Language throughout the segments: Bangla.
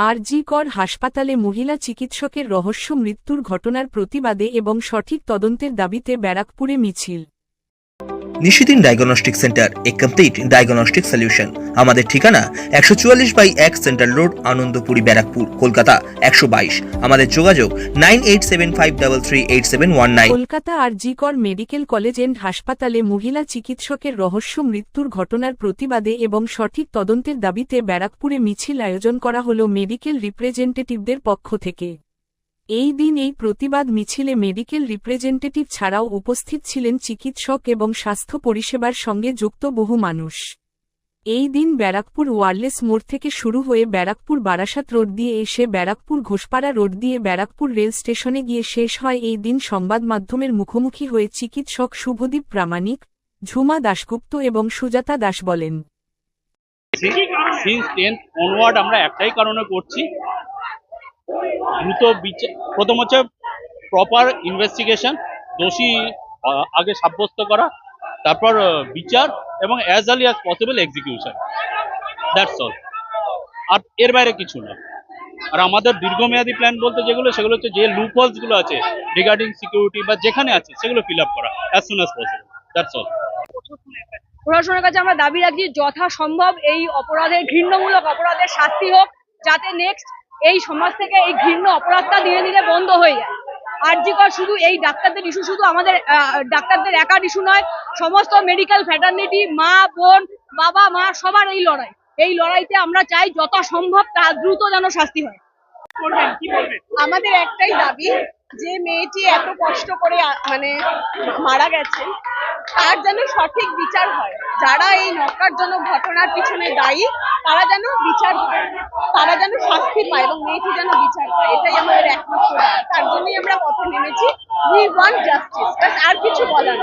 আরজিকর হাসপাতালে মহিলা চিকিৎসকের রহস্য মৃত্যুর ঘটনার প্রতিবাদে এবং সঠিক তদন্তের দাবিতে ব্যারাকপুরে মিছিল। নিশিদিন ডায়াগনস্টিক সেন্টার এ কমপ্লিট ডায়াগনস্টিক সলিউশন আমাদের ঠিকানা একশো চুয়াল্লিশ বাই এক সেন্ট্রাল রোড আনন্দপুরি, ব্যারাকপুর, কলকাতা একশো বাইশ। আমাদের যোগাযোগ nine eight seven five double three eight seven one nine. Kolkata RG Kar medical college and হাসপাতালে মহিলা চিকিৎসকের রহস্য, মৃত্যুর ঘটনার প্রতিবাদে এবং সঠিক তদন্তের দাবিতে ব্যারাকপুরে মিছিল আয়োজন করা হল মেডিকেল রিপ্রেজেন্টেটিভদের পক্ষ থেকে। এই দিন এই প্রতিবাদ মিছিলে মেডিকেল রিপ্রেজেন্টেটিভ ছাড়াও উপস্থিত ছিলেন চিকিৎসক এবং স্বাস্থ্য পরিষেবার সঙ্গে যুক্ত বহু মানুষ। এই দিন ব্যারাকপুর ওয়ারলেস মোড় থেকে শুরু হয়ে ব্যারাকপুর বারাসাত রোড দিয়ে এসে ব্যারাকপুর ঘোষপাড়া রোড দিয়ে ব্যারাকপুর রেল স্টেশনে গিয়ে শেষ হয় এই দিন সংবাদ মাধ্যমের মুখোমুখি হয়ে চিকিৎসক শুভদীপ প্রামাণিক, ঝুমা দাশগুপ্ত এবং সুজাতা দাস বলেন। সিন্স টেন্থ অনওয়ার্ড আমরা একটাই কারণে করছি দ্রুত বিচার প্রথম হচ্ছে প্রপার ইনভেস্টিগেশন দোষী আগে সাব্যস্ত করা, তারপর বিচার এবং as early as possible execution that's all আর এর বাইরে কিছু না। আর আমাদের দীর্ঘমেয়াদী প্ল্যান বলতে যেগুলো, সেগুলো হচ্ছে যে লুপহোলসগুলো আছে রিগার্ডিং সিকিউরিটি বা যেখানে আছে, সেগুলো ফিল আপ করা as soon as possible that's all প্রশাসনের কাছে আমরা দাবি রাখি, যথাসম্ভব এই অপরাধের, ঘৃণ্যমূলক অপরাধের শাস্তি হোক, যাতে নেক্সট এই সমাজ থেকে এই ঘৃণ্য অপরাধটা ধীরে ধীরে বন্ধ হয়ে যায়। আর আরজিকর শুধু এই ডাক্তারদের ইস্যু শুধু আমাদের ডাক্তারদের একার ইস্যু নয় সমস্ত মেডিকেল ফ্যাটার্নিটি মা বোন বাবা মা সবার এই লড়াই। এই লড়াইতে আমরা চাই যত সম্ভব তা দ্রুত যেন শাস্তি হয়। আমাদের একটাই দাবি যে মেয়েটি এত কষ্ট করে মানে মারা গেছে তার যেন সঠিক বিচার হয়? যারা এই নকারজনক ঘটনার পিছনে দায়ী, তারা যেন বিচার পায়। তারা যেন শাস্তি পায় এবং মেয়েটি যেন বিচার পায়। এটাই আমাদের একমাত্র। তার জন্যই আমরা পথে নেমেছি। উই ওয়ান্ট জাস্টিস ব্যাস আর কিছু বলার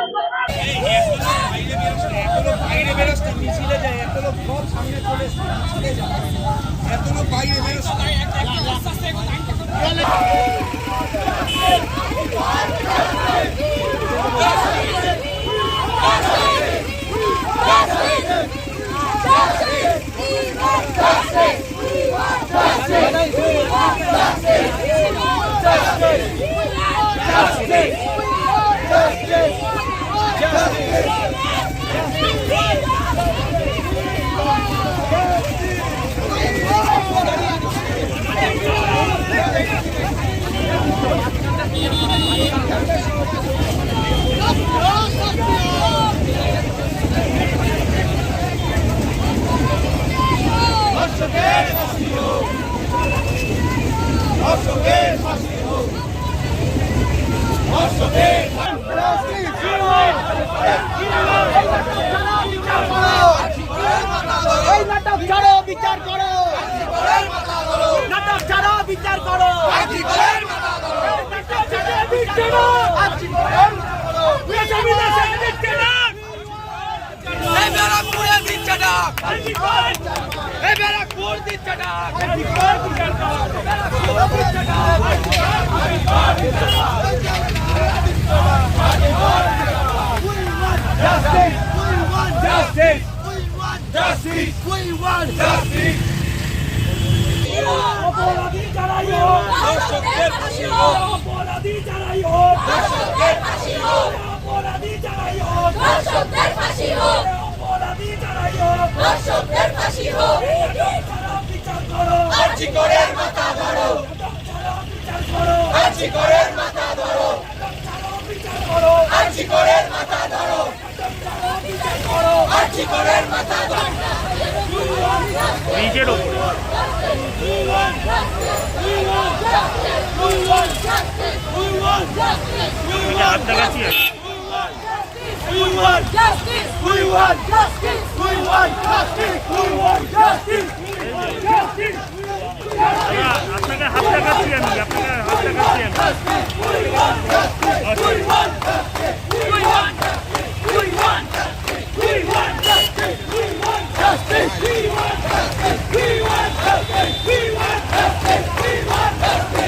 এই নাটক ছাড়ো বিচার করো নাটক ছাড়ো বিচার করো নাটক ছাড়ো বিচার করো। বিজেপি দেশে দিচ্ছে না। এই ব্যারাকপুরে দিচ্ছে না। এই ব্যারাকপুর দিচ্ছে না। ব্যারাকপুর দিচ্ছে না। Justice! We want justice! We want justice! We want justice! অপরাধী যারাই হোক দর্শকদের ফাঁসি হোক অপরাধী যারাই হোক দর্শকদের ফাঁসি হোক অপরাধী যারাই হোক দর্শকদের ফাঁসি হোক অপরাধী যারাই হোক দর্শকদের ফাঁসি হোক বিচার করো মাথা ধরো বিচার করো মাথা ধরো বিচার করো মাথা ধরো বিচার করো আর্জি করের মাথা ধরো নিজের ওপরে হাত দেখাচ্ছি We want justice! We want justice! We want justice! We want justice! We want justice! আপনাকে হাত দেখাচ্ছি আমি আপনাকে হাত দেখাচ্ছি আমি We want justice. We want justice. We want justice. We want justice. We want justice. We want justice. We want justice.